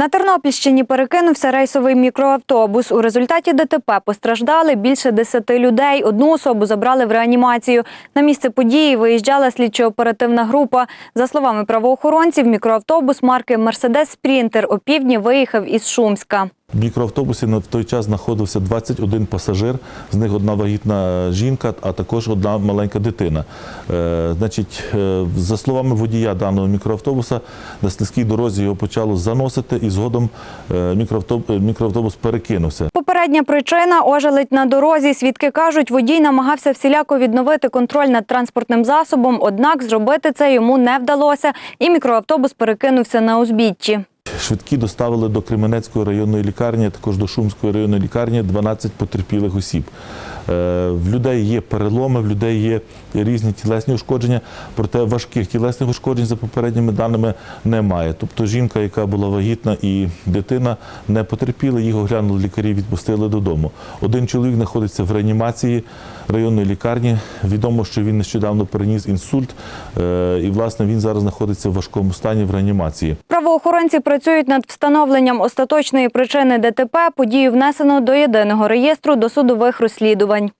На Тернопільщині перекинувся рейсовий мікроавтобус. У результаті ДТП постраждали більше 10 людей. Одну особу забрали в реанімацію. На місце події виїжджала слідчо-оперативна група. За словами правоохоронців, мікроавтобус марки Мерседес Спрінтер опівдні виїхав із Шумська. В мікроавтобусі на той час знаходився 21 пасажир, з них одна вагітна жінка, а також одна маленька дитина. Е, значить, е, за словами водія даного мікроавтобуса, на слизькій дорозі його почало заносити і згодом е, мікроавтобус, перекинувся. Попередня причина ожеледь на дорозі. Свідки кажуть, водій намагався всіляко відновити контроль над транспортним засобом, однак зробити це йому не вдалося, і мікроавтобус перекинувся на узбіччі. Швидкі доставили до Кременецької районної лікарні, а також до Шумської районної лікарні 12 потерпілих осіб. Е, В людей є переломи, в людей є різні тілесні ушкодження, проте важких тілесних ушкоджень за попередніми даними немає. Тобто жінка, яка була вагітна і дитина не потерпіли, їх оглянули лікарі, відпустили додому. Один чоловік знаходиться в реанімації районної лікарні. Відомо, що він нещодавно переніс інсульт, е, і власне він зараз знаходиться в важкому стані в реанімації. Правоохоронці працюють над встановленням остаточної причини ДТП. Подію внесено до єдиного реєстру досудових розслідувань.